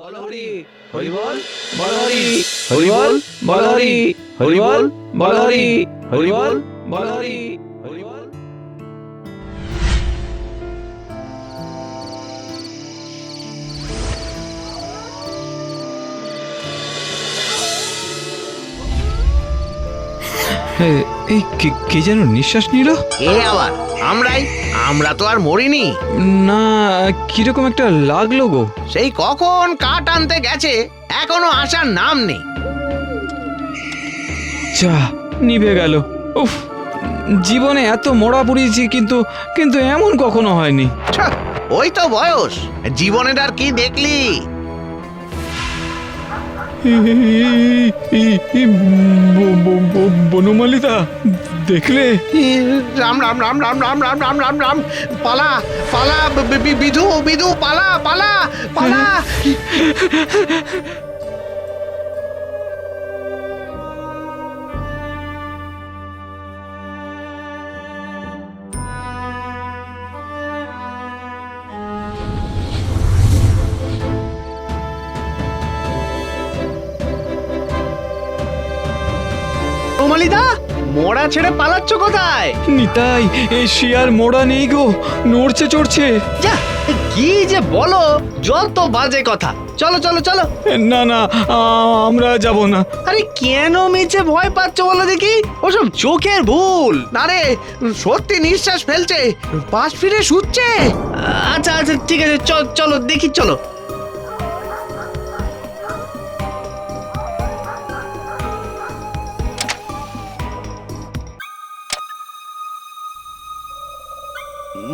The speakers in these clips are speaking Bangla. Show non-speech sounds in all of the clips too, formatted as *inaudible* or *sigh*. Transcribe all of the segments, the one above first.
বল হরি। হরি বল বল হরি। হরি। বল বল হরি। হরি বল বল হরি। হরি বল বল হরি। হরি বল। এই কে- কে যেন নিঃশ্বাস নিল? কে আবার? আমরাই আমরা তো আর মরিনি। না কীরকম একটা লাগল গো। সেই কখন কাঠ আনতে গেছে এখনও আসার নাম নেই। যা নিভে গেল। উফ জীবনে এত মরা পুড়িয়েছি কিন্তু কিন্তু এমন কখনো হয়নি। ওই তো বয়স জীবনের আর কি দেখলি? বনমালিতা দেখলে? রাম রাম রাম রাম রাম রাম রাম রাম রাম। পালা পালা বিধু বিধু, পালা পালা পালা। রমালিদা মোড়া ছেড়ে পালাচ্ছ কোথায়? নিতাই এই শিয়ার মোড়া নেই গো নড়ছে চড়ছে। যা কি যে বলো যত বাজে কথা। চলো চলো চলো। না না আমরা যাব না। আরে কেন মেচে ভয় পাচ্ছ বলো দেখি? ওসব চোখের ভুল। না রে সত্যি নিঃশ্বাস ফেলছে পাশ ফিরে শুচ্ছে। আচ্ছা আচ্ছা ঠিক আছে চল চলো দেখি চলো।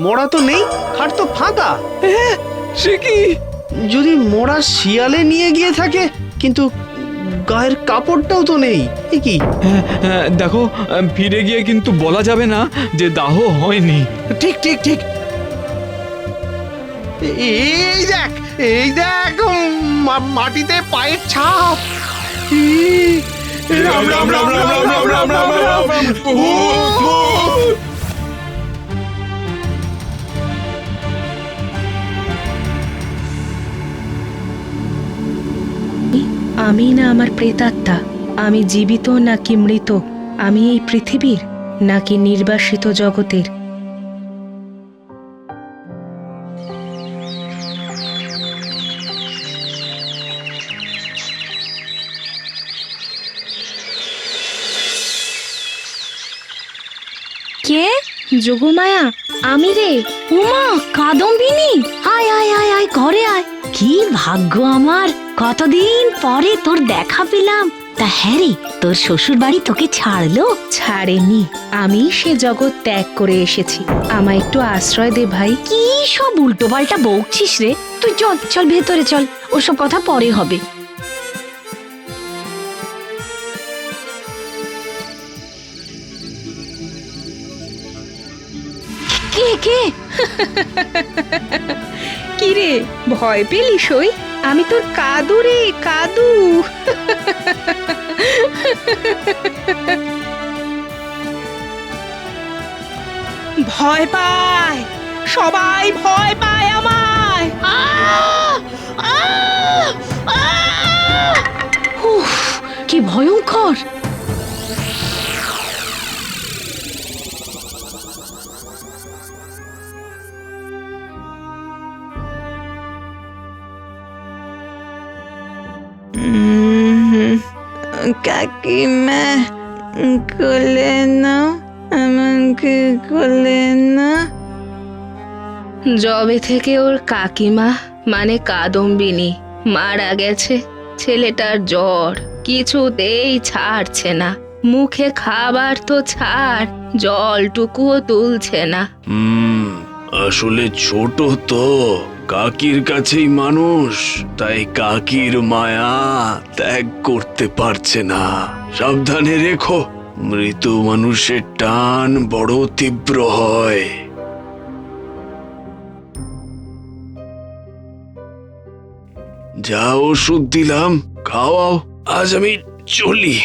মোড়া তো নেই খাট তো ফাঁকা সে কি যদি মোড়া শিয়ালে নিয়ে গিয়ে থাকে কিন্তু গায়ের কাপড়টাও তো নেই এ কি হ্যাঁ, হ্যাঁ, দেখো ফিরে গিয়ে কিন্তু বলা যাবে না যে দাহ হয়নি ঠিক ঠিক ঠিক এই দেখ এই দেখ মাটিতে পায়ের ছাপ রাম রাম রাম রাম রাম রাম রাম রাম রাম আমি না আমার প্রেতাত্মা, আমি জীবিত নাকি মৃত, আমি এই পৃথিবীর নাকি নির্বাসিত জগতের? কে? যোগমায়া আমি রে। উমা, কাদম্বিনী। আয় আয় আয় আয়, ঘরে আয়। কি ভাগ্য আমার। কতদিন পরে তোর দেখা পেলাম? তা হ্যাঁ রে তোর শ্বশুর বাড়ি তোকে ছাড়লো? ছাড়েনি। আমি সে জগৎ ত্যাগ করে এসেছি। আমায় একটু আশ্রয় দে ভাই। কি সব উল্টো পাল্টা বকছিস রে? তুই চল চল ভেতরে চল। ওসব কথা পরে হবে। কে কে? *laughs* কি রে ভয় পেলি সই? আমি তোর কাদু রে কাদু। ভয় পায় সবাই ভয় পায় আমায়। উফ, কাকিমা কোলে না আমাকে কোলে না জবে থেকে ওর কাকিমা মানে কাদম্বিনী মারা গেছে। ছেলেটার জ্বর কিছুতেই ছাড়ছে না। মুখে খাবার তো ছাড় জলটুকুও তুলছে না। আসলে ছোট তো। কাকির কাছেই মানুষ তাই কাকির মায়া ত্যাগ করতে পারছে না। সাবধানে রেখো মৃত মানুষের টান বড় তীব্র হয়। যা ওষুধ দিলাম খাওয়াও আজ আমি চলি।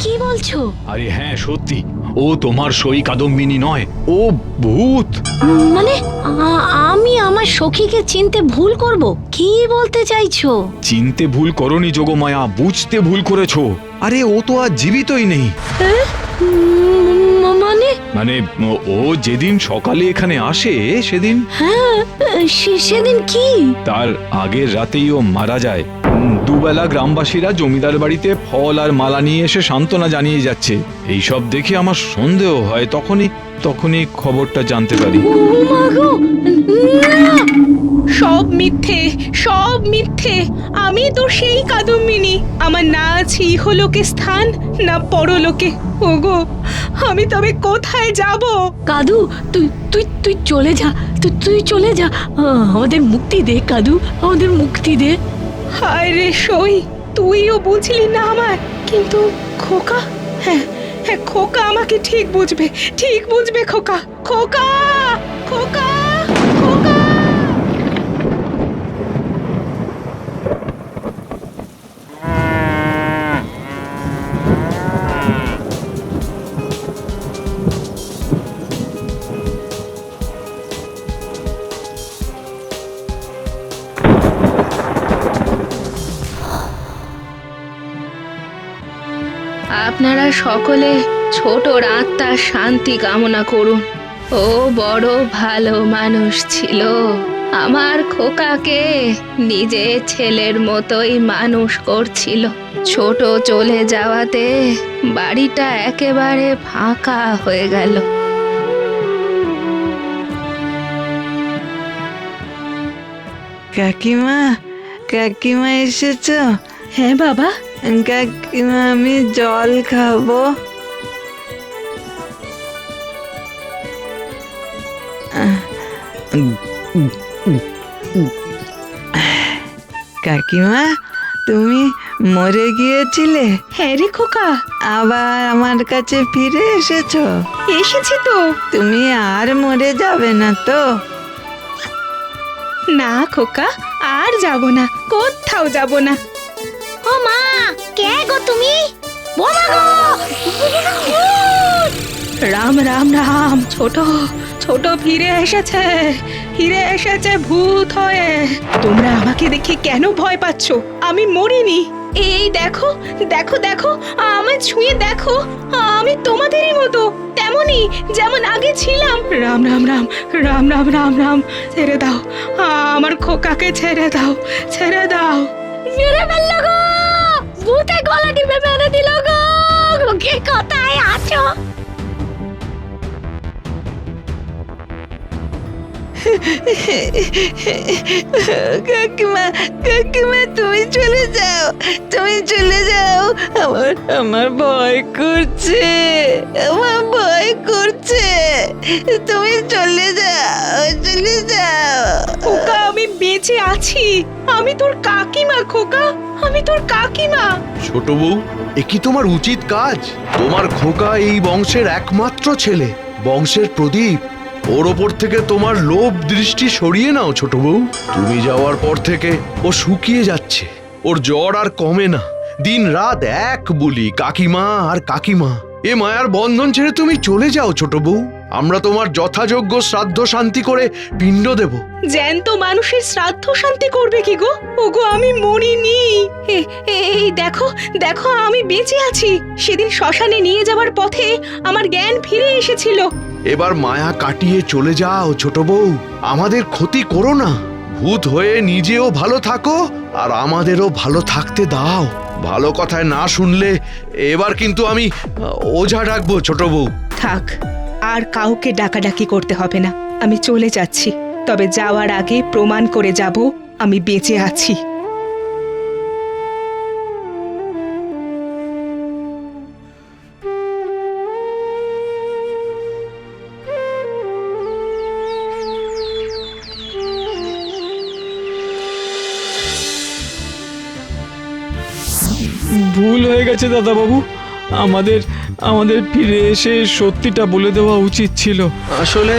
কি বলছো? আরে হ্যাঁ সত্যি। ও তোমার সই কাদম্বিনী নয় ও ভূত। মানে আমি আমার সখীকে চিনতে ভুল করব? কি বলতে চাইছো? চিনতে ভুল করনি যোগমায়া বুঝতে ভুল করেছ। আরে ও তো আর জীবিতই নেই। মানে? মানে ও- যেদিন সকালে এখানে আসে সেদিন? হ্যাঁ সে- সেদিন কি? তার আগের রাতেই ও মারা যায়। দুবেলা গ্রামবাসীরা জমিদার বাড়িতে ফল আর মালা নিয়ে এসে সান্ত্বনা জানিয়ে যাচ্ছে। এইসব দেখে আমার সন্দেহ হয় তখনই তখনই খবরটা জানতে পারি। সব মিথ্যে সব মিথ্যে। আমি তো সেই কাদম্বিনী। আমার না আছে ইহলোকে স্থান না পরলোকে। ওগো আমি তবে কোথায় যাব? কাদু তুই তুই তুই চলে যা তুই তুই চলে যা। আমাদের মুক্তি দে কাদু আমাদের মুক্তি দে। হায় রে সই, তুইও বুঝলি না আমার, কিন্তু খোকা? হ্যাঁ হ্যাঁ খোকা আমাকে ঠিক বুঝবে ঠিক বুঝবে খোকা খোকা খোকা! আপনারা সকলে ছোটর আত্মার শান্তি কামনা করুন। ও বড় ভালো মানুষ ছিল। আমার খোকাকে নিজের ছেলের মতোই মানুষ করছিল। ছোট চলে যাওয়াতে বাড়িটা একেবারে ফাঁকা হয়ে গেল। কাকিমা কাকিমা এসেছ? হ্যাঁ বাবা। কাকিমা আমি জল খাব। কাকিমা তুমি মরে গিয়েছিলে? হ্যাঁ রে খোকা। আবার আমার কাছে ফিরে এসেছ? এসেছি তো। তুমি আর মরে যাবে না তো? না খোকা আর যাব না কোথাও যাব না। ও মা কে গো তুমি? গো! রাম রাম রাম ছোট ছোট ফিরে এসেছে ফিরে এসেছে ভূত হয়ে। তোমরা আমাকে দেখে কেন ভয় পাচ্ছ? আমি মরিনি। এই দেখো দেখো দেখো আমায় ছুঁয়ে দেখো আমি তোমাদেরই মতো তেমনই যেমন আগে ছিলাম। রাম রাম রাম রাম রাম রাম রাম ছেড়ে দাও আমার খোকাকে ছেড়ে দাও ছেড়ে দাও। মেরে ফেলল গো! ভূতে গলা টিপে মেরে দিল গো। কে কোথায় আছো? কাকিমা কাকিমা তুমি চলে যাও তুমি চলে যাও। আমার আমার ভয় করছে আমার ভয় করছে। তুমি চলে যাও চলে যাও। খোকা আমি বেঁচে আছি। আমি তোর কাকিমা খোকা। আমি তোর কাকিমা ছোট বউ, এ কি তোমার উচিত কাজ? তোমার খোকা এই বংশের একমাত্র ছেলে। বংশের প্রদীপ, ওর ওপর থেকে তোমার লোভ দৃষ্টি সরিয়ে নাও, ছোট বউ। তুমি যাওয়ার পর থেকে ও শুকিয়ে যাচ্ছে। ওর জ্বর আর কমে না। দিন রাত এক বলি, কাকিমা আর কাকিমা। এ মায়ার বন্ধন ছেড়ে তুমি চলে যাও ছোট বউ। আমরা তোমার যথাযোগ্য শ্রাদ্ধ শান্তি করে পিণ্ড দেব। জ্যান্ত মানুষের শ্রাদ্ধ শান্তি করবে কি গো? ওগো আমি মরিনি। এই দেখো দেখো আমি বেঁচে আছি। সেদিন শ্মশানে নিয়ে যাওয়ার পথে আমার জ্ঞান ফিরে এসেছিল। এবার মায়া কাটিয়ে চলে যাও ছোট বউ। আমাদের ক্ষতি করো না। ভূত হয়ে নিজেও ভালো থাকো আর আমাদেরও ভালো থাকতে দাও। ভালো কথায় না শুনলে এবার কিন্তু আমি ওঝা ডাকবো ছোট বউ। থাক, আর কাউকে ডাকাডাকি করতে হবে না। আমি চলে যাচ্ছি, তবে যাওয়ার আগে প্রমাণ করে যাব, আমি বেঁচে আছি। গেছে দাদা বাবু আমাদের আমাদের ফিরে এসে সত্যিটা বলে দেওয়া উচিত ছিল। আসলে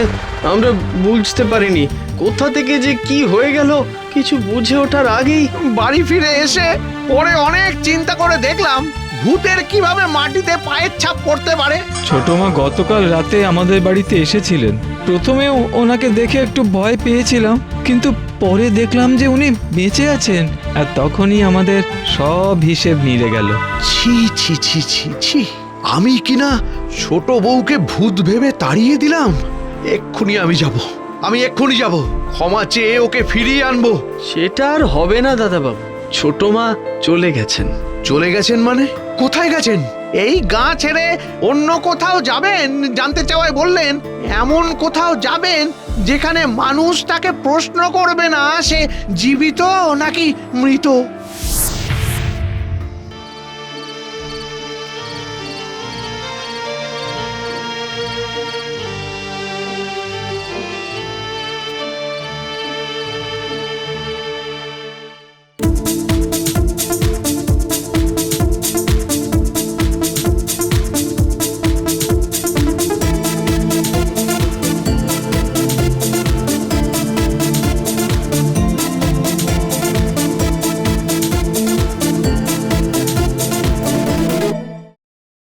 আমরা বুঝতে পারিনি। কোথা থেকে যে কি হয়ে গেল, কিছু বুঝে ওঠার আগেই বাড়ি ফিরে এসে পরে অনেক চিন্তা করে দেখলাম। ভূতের কীভাবে মাটিতে পায়ের ছাপ পড়তে পারে? ছোট মা গতকাল রাতে আমাদের বাড়িতে এসেছিলেন। প্রথমে ও- ওনাকে দেখে একটু ভয় পেয়েছিলাম কিন্তু পরে দেখলাম যে উনি বেঁচে আছেন আর তখনই আমাদের সব হিসেব মিলে গেল। ছি ছি ছি ছি ছি আমি কিনা ছোট বউকে ভূত ভেবে তাড়িয়ে দিলাম? এক্ষুনি আমি যাব আমি এক্ষুনি যাব। ক্ষমা চেয়ে ওকে ফিরিয়ে আনব। সেটা আর হবে না দাদাবাবু। ছোট মা চলে গেছেন। চলে গেছেন মানে? কোথায় গেছেন? এই গা ছেড়ে অন্য কোথাও যাবেন, জানতে চাওয়ায় বললেন, এমন কোথাও যাবেন যেখানে মানুষ তাকে প্রশ্ন করবে না, সে জীবিত নাকি মৃত?